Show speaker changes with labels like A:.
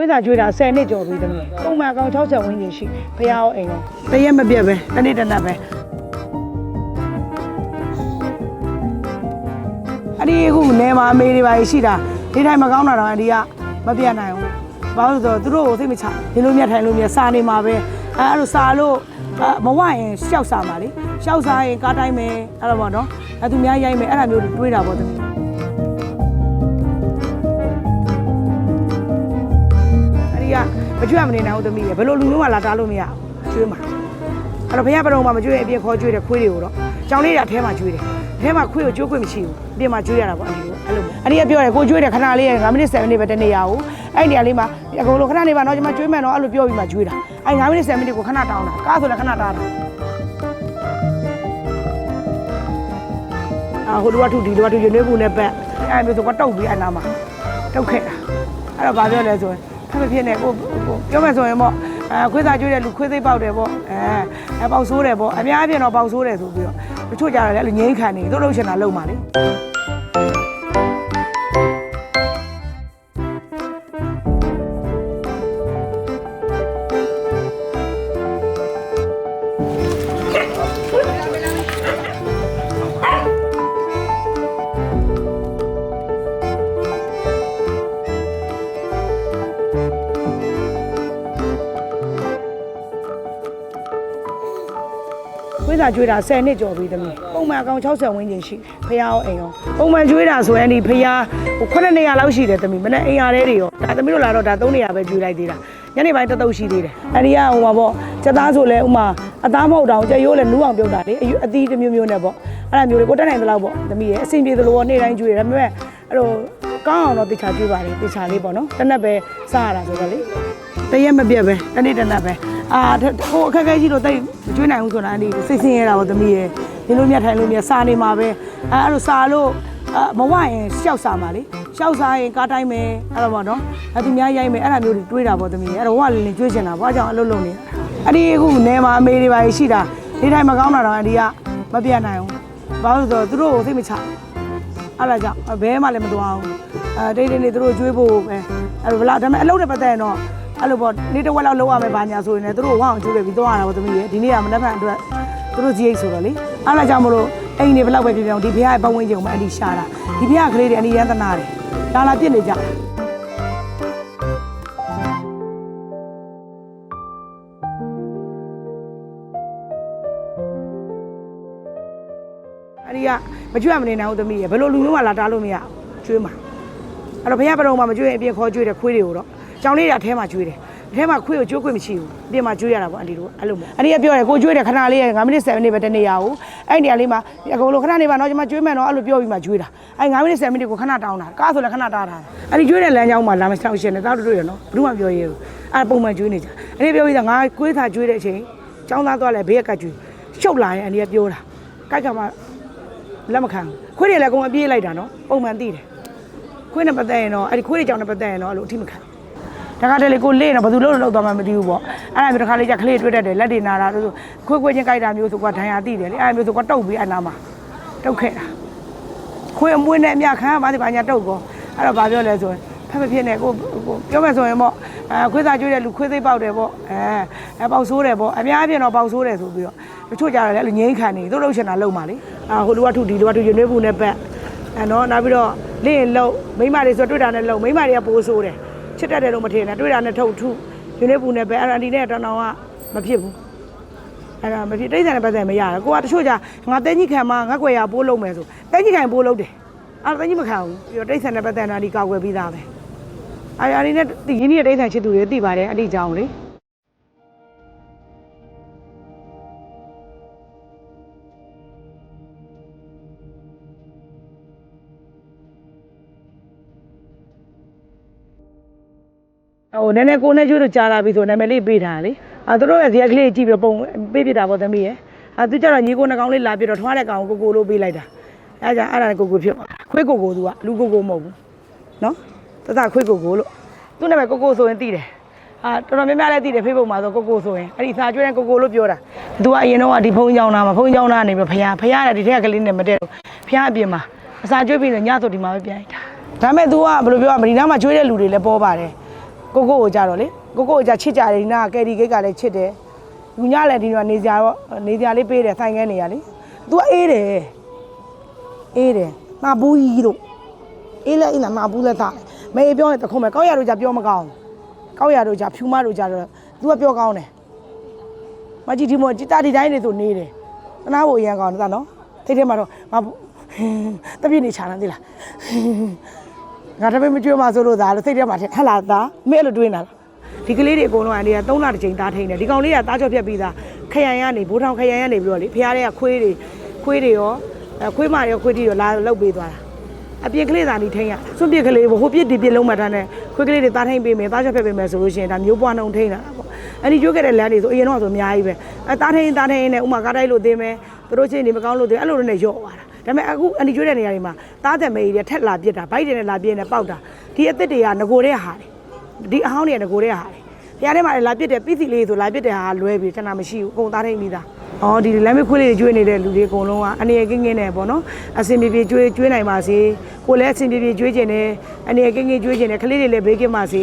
A: ခွေးသာကျွေးတာ10နှစ်ကျော်ပြီတမီးပုံမှန်အကောင်60ဝန်းကျင်ရှိဖះရောအိမ်ရောတရက်မပြတ်ပဲတစ်နေ့တစ်နက်ပဲအဲ့ဒီအခုနေမှာအမေတွေပါရှိတာဒီတိုင်းမကောင်းတာတော့အန်ဒီကမပြတ်နိုင်ဘူးဘာလို့လဲဆိုတော့သူတို့ကိုသိမချဒီလိုမြတ်ထိုင်လို့မြတ်စာနေမှာပဲအဲအဲ့လိုစာလို့အဲမဝရင်ရှောက်စာမှာလေရှောက်စာရင်ကားတိုင်းမယ်အဲ့လိုပေါ့နော်အဲသူများရိုက်မယ်အဲ့ဒါမျိုးတွေတွေးတာပေါ့သမီး အဲ့ဒီကမကျွတ်မနေနိုင်ဘူးသမီးရဘယ်လိုလူမျိုးမှလာတားလို့မရဘူးကျွေးမှာအဲ့တော့ဘုရားပရုံမှာမကျွေးရင်အပြင်ခေါ်ကျွေးတယ်ခွေးတွေကိုတော့ကြောင်လေးတွေအထဲမှာကျွေးတယ်အထဲမှာခွေးကိုကျွေးခွင့်မရှိဘူးအပြင်မှာကျွေးရတာပေါ့အဲ့ဒီလိုအဲ့လိုအဲ့ဒီကပြောတယ်ကိုကျွေးတယ်ခဏလေး9မိနစ်7မိနစ်ပဲတနေရအောင်အဲ့ဒီနေရာလေးမှာအကုန်လုံးခဏနေပါတော့ကျွန်မကျွေးမယ်နော်အဲ့လိုပြောပြီးမှကျွေးတာအဲ့9မိနစ်7မိနစ်ကိုခဏတောင်းတာကားဆိုလည်းခဏတားတာအာဟိုလူကထုဒီလူကထုရနေဘူးနဲ့ပက်အဲ့မျိုးဆိုကတုတ်ပြီးအဲ့နာမှာတုတ်ခဲ့တာအဲ့တော့ဗာပြောလဲဆိုရင် ဖက်ဖက်ဖြစ်နေကိုကိုပြောမယ်ဆိုရင်ပေါ့အဲခွေးသားကျွေးတဲ့လူခွေးသိပ်ပေါက်တယ်ပေါ့အဲအဲပေါက်ဆိုးတယ်ပေါ့အများအပြားတော့ပေါက်ဆိုးတယ်ဆိုပြီးတော့တချို့ကြတယ်လေအဲ့လိုငိမ့်ခံနေသူတို့လှုပ်ရှင်တာလုံပါလေ ခွေးသားကျွေးတာ10နှစ်ကျော်ပြီတမီးပုံမှန်အကောင်60ဝန်းကျင်ရှိဖះရောအိမ်ရောပုံမှန်ကျွေးတာဆိုရင်ဒီဖះဟို9နေရာလောက်ရှိတယ်တမီးမနေ့အိမ်ရတဲ့တွေရောဒါတမီးတို့လာတော့ဒါ3နေရာပဲကျွေးလိုက်သေးတာညနေပိုင်းတစ်တုပ်ရှိသေးတယ်အဲ့ဒီကဟိုမှာပေါ့စက်သားဆိုလဲဥမာအသားမဟုတ်တောင်ကြက်ရိုးလဲနူးအောင်ပြုတ်တာလေအယူအသီးတစ်မျိုးမျိုးနဲ့ပေါ့အဲ့ဒါမျိုးတွေကိုတက်နိုင်သလောက်ပေါ့တမီးရဲ့အဆင်ပြေသလိုပေါ့နေ့တိုင်းကျွေးတယ်ဒါပေမဲ့အဲ့လိုကောင်းအောင်တော့တေချာကျွေးပါတယ်တေချာလေးပေါ့နော်တစ်နက်ပဲစားရတာဆိုတော့လေတရက်မပြတ်ပဲတနေ့တစ်နက်ပဲ အာဟိုအခက်အခဲရှိလို့တိတ်မကျွေးနိုင်ဘူးဆိုတာအဲ့ဒီစိတ်ဆင်းရဲတာပေါ့သမီးရဲ့ဒီလိုမြတ်ထိုင်လို့မြတ်စာနေမှာပဲအဲအဲ့လိုစာလို့အမဝရင်ရှောက်စာမှာလေရှောက်စာရင်ကားတိုင်းမယ်အဲ့လိုပေါ့နော်အဲသူများရိုက်မယ်အဲ့ဒါမျိုးတွေတွေးတာပေါ့သမီးရဲ့အဲ့တော့ဝလင်းလင်းကျွေးချင်တာဘာကြောင့်အလုပ်လုပ်နေအဲ့ဒီအခုနေမှာအမေတွေပါရှိတာဒီတိုင်းမကောင်းတာတော့အန်ဒီကမပြတ်နိုင်ဘူးဘာလို့လဲဆိုတော့သူတို့ကိုသိမချအဲ့ဒါကြောင့်ဘဲမှလည်းမသွားဘူးအဲတိတ်တိတ်နေသူတို့ကျွေးဖို့ပဲအဲ့လိုဗလားဒါပေမဲ့အလုပ်နဲ့ပတ်သက်ရင်တော့ အဲ့လိုပေါ့နေ့တစ်ဝက်လောက်လောက်ရမယ်ဘာညာဆိုရင်လည်းသူတို့ဝအောင်ကျိုးခဲ့ပြီးသွားရတာပေါ့သမီးရဲ့ဒီနေ့ကမနက်ဖြန်အတွက်သူတို့ကြီးအိတ်ဆိုတော့လေအဲ့ဒါကြောင့်မလို့အိမ်တွေဘယ်လောက်ပဲပြပြအောင်ဒီဖះရဲ့ပတ်ဝန်းကျင်ကိုမအဲ့ဒီရှာတာဒီဖះကလေးတွေအနီရန်သနာတယ်လာလာပြစ်နေကြတာအဲ့ဒီကမကျွတ်မနေနိုင်ဘူးသမီးရဲ့ဘယ်လိုလူမျိုးမှလာတားလို့မရဘူးကျွေးမှာအဲ့တော့ဘုရားပရုံမှာမကျွေးရင်အပြင်ခေါ်ကျွေးတယ်ခွေးတွေကိုတော့ ကြောင်လေးတွေအထဲမှာကျွေးတယ်အထဲမှာခွေးကိုကျွေးခွင့်မရှိဘူးအပြင်မှာကျွေးရတာပေါ့အန်ဒီတို့အဲ့လိုမျိုးအန်ဒီကပြောတယ်ကိုကျွေးတယ်ခဏလေး9မိနစ်7မိနစ်ပဲတနေရအောင်အဲ့ဒီနေရာလေးမှာအကုန်လုံးခဏနေပါတော့ကျွန်မကျွေးမယ်နော်အဲ့လိုပြောပြီးမှကျွေးတာအဲ့9မိနစ်7မိနစ်ကိုခဏတောင်းတာကားဆိုလည်းခဏတားတာအဲ့ဒီကျွေးတဲ့လမ်းကြောင်းမှာလာမဆောင်ရှင်နဲ့တောက်တို့ရနော်ဘယ်သူမှပြောရဲဘူးအဲ့ပုံမှန်ကျွေးနေကြအဲ့ဒီပြောပြီးတော့ငါကွေးသာကျွေးတဲ့အချိန်ចောင်းသားသွားလဲဘေးကကကျွေးရှုပ်လာရင်အန်ဒီကပြောတာကြိုက်ကမှလက်မခံခွေးတွေလည်းအကုန်အပြေးလိုက်တာနော်ပုံမှန်သိတယ်ခွေးနဲ့ပတ်သက်ရင်တော့အဲ့ဒီခွေးတွေကြောင့်နဲ့ပတ်သက်ရင်တော့အဲ့လိုအထိမခံ တခါတလေကိုလေးတော့ဘယ်သူလို့လောက်သွားမှမသိဘူးပေါ့အဲ့ဒါမျိုးတခါလေးကျခလေးတွေ့တတ်တယ်လက်တွေနာတာလို့ဆိုခွေးခွေးချင်းကြိုက်တာမျိုးဆိုကဒဏ်ရာတိတယ်လေအဲ့ဒါမျိုးဆိုကတုတ်ပြီးအဲ့နာမှာတုတ်ခဲ့တာခွေးအမွေးနဲ့အမြခံဘာဒီဘာညာတုတ်ကောအဲ့တော့ဘာပြောလဲဆိုရင်ဖက်ဖက်ဖြစ်နေကိုကိုပြောမယ်ဆိုရင်ပေါ့အဲခွေးသားကျွေးတဲ့လူခွေးသိပ်ပေါက်တယ်ပေါ့အဲအဲပေါက်ဆိုးတယ်ပေါ့အများအပြားတော့ပေါက်ဆိုးတယ်ဆိုပြီးတော့တချို့ကြတယ်လေအဲ့လိုငိမ့်ခံနေသူတို့လှုပ်ရှင်တာလုံပါလေအာဟိုလူကထုဒီလူကထုရနေဘူးနဲ့ပက်အဲနော်နောက်ပြီးတော့လင်းလုံမိမတွေဆိုတွေ့တာနဲ့လုံမိမတွေကပိုးဆိုးတယ် ချစ်တတ်တယ်လို့မထင်နဲ့တွေ့တာနဲ့ထုတ်ထုယူနေပူနဲ့ပဲအဲ့ဒါဒီနဲ့တောင်တောင်ကမဖြစ်ဘူးအဲ့ဒါမဖြစ်တိတ်ဆန်နဲ့ပတ်သက်မရဘူးကိုကတချို့ကြငါတဲကြီးခံမငါကွယ်ရပိုးလုံးမယ်ဆိုတဲကြီးခံပိုးလုံးတယ်အဲ့ဒါတဲကြီးမခံဘူးပြီးတော့တိတ်ဆန်နဲ့ပတ်သက်တာဒီကောက်ွယ်ပြီးသားပဲအဲ့ဒါဒီနဲ့ဒီရင်းနှီးတိတ်ဆန်ချစ်သူတွေသိပါတယ်အဲ့ဒီကြောင်းလေ ဟိုနည်းနည်းကိုနဲ့ကျွတ်တို့ကြားလာပြီဆိုနာမည်လေးပေးထားတာလေအာသူတို့ရဲ့ဇီယက်ကလေးကြည့်ပြီးပုံပေးပြတာပေါ့သမီးရဲ့အာသူကျတော့ညီကိုနှကောင်လေးလာပြီးတော့ထွားတဲ့ကောင်ကိုကိုလိုပေးလိုက်တာအဲကြောင့်အဲ့ဒါကိုကိုဖြစ်သွားခွေးကိုကိုသူကလူကိုကိုမဟုတ်ဘူးနော်တသခွေးကိုကိုလို့သူ့နာမည်ကိုကိုဆိုရင်သိတယ်အာတော်တော်များများလည်းသိတယ်ဖေးပုံမှာဆိုကိုကိုဆိုရင်အဲ့ဒီစာကျွဲတဲ့ကိုကိုလို့ပြောတာသူကအရင်တော့ဒီဖုန်းကြောင်းနာမှာဖုန်းကြောင်းနာနေပြီးဖယားဖယားတဲ့ဒီထက်ကလေးနဲ့မတည့်ဘူးဖယားအပြင်မှာအစာကျွေးပြီးတော့ညဆိုဒီမှာပဲပြန်လိုက်တာဒါပေမဲ့ तू ကဘယ်လိုပြောရမလဲဒီနားမှာကျွေးတဲ့လူတွေလည်းပေါ်ပါတယ် ကိုကိုကိုကြတော့လေကိုကိုကိုကြချစ်ကြတယ်ဒီနာကယ်ရီဂိတ်ကလည်းချစ်တယ်လူညလည်းဒီမှာနေကြတော့နေကြလေးပေးတယ်ဆိုင်ခဲနေရလေ तू အေးတယ်အေးတယ်မှာဘူးကြီးတို့အေးလဲအေးလားမှာဘူးလဲသားမေးပြောရင်တခုံးမယ်ကောက်ရတို့ကြပြောမကောင်းကောက်ရတို့ကြဖြူမတို့ကြတော့ तू ကပြောကောင်းတယ်မကြည့်ဒီမောကြည်တာဒီတိုင်းနေဆိုနေတယ်တနာဖို့အရန်ကောင်းတယ်သားနော်ထိတ်ထဲမှာတော့ငါတပြည့်နေချာတယ်သိလား ငါတပည့်မကြွေးမှဆိုလို့သားလို့စိတ်ထဲမှာထက်ဟလာသားမဲလို့တွေးနေတာလားဒီကလေးတွေအကုန်လုံးကနေက3လတစ်ချိန်သားထိန်တယ်ဒီကောင်လေးကသားကြော့ပြက်ပြီးသားခရိုင်ကနေဘိုးထောင်ခရိုင်ကနေပြီးတော့လေဖះတွေကခွေးတွေခွေးတွေရောအဲခွေးမတွေရောခွေးတီရောလာလုတ်ပေးသွားတာအပြစ်ကလေးသာနေထိန်ရစွန့်ပြစ်ကလေးဟိုပြစ်ဒီပြစ်လုံးမှထားတဲ့ခွေးကလေးတွေသားထိန်ပေးမယ်သားကြော့ပြက်ပေးမယ်ဆိုလို့ရှိရင်ဒါမျိုးပွားနှုံထိန်တာပေါ့အဲ့ဒီကျွေးခဲ့တဲ့လမ်းတွေဆိုအရင်တော့ဆိုအများကြီးပဲအဲသားထိန်သားထိန်နဲ့ဥမာကားတိုက်လို့သင်းမယ်သူတို့ချင်းနေမကောင်းလို့သင်းအဲ့လိုတွေနဲ့ရော့သွားတာ ဒါပေမဲ့အခုအန်ဒီကျွေးတဲ့နေရာတွေမှာသားတယ်မေးတွေထက်လာပြစ်တာဘိုက်တွေနဲ့လာပြစ်နေပေါက်တာဒီအစ်စ်တွေကငကိုတဲ့ဟာတွေဒီအဟောင်းတွေကငကိုတဲ့ဟာတွေဖျားထဲမှာလည်းလာပြစ်တယ်ပစ္စည်းလေးဆိုလာပြစ်တဲ့ဟာကလွဲပြီးခဏမရှိဘူးအကုန်သားထိန်ပြီးသားအော်ဒီလမ်းမေးခွေးလေးတွေကျွေးနေတဲ့လူတွေအကုန်လုံးကအနေရကင်းကင်းနဲ့ပေါ့နော်အစင်ပြေပြေကျွေးကျွေးနိုင်ပါစေကိုလည်းအစင်ပြေပြေကျွေးကျင်တယ်အနေရကင်းကင်းကျွေးကျင်တယ်ကလေးတွေလည်းဘေးကင်းပါစေ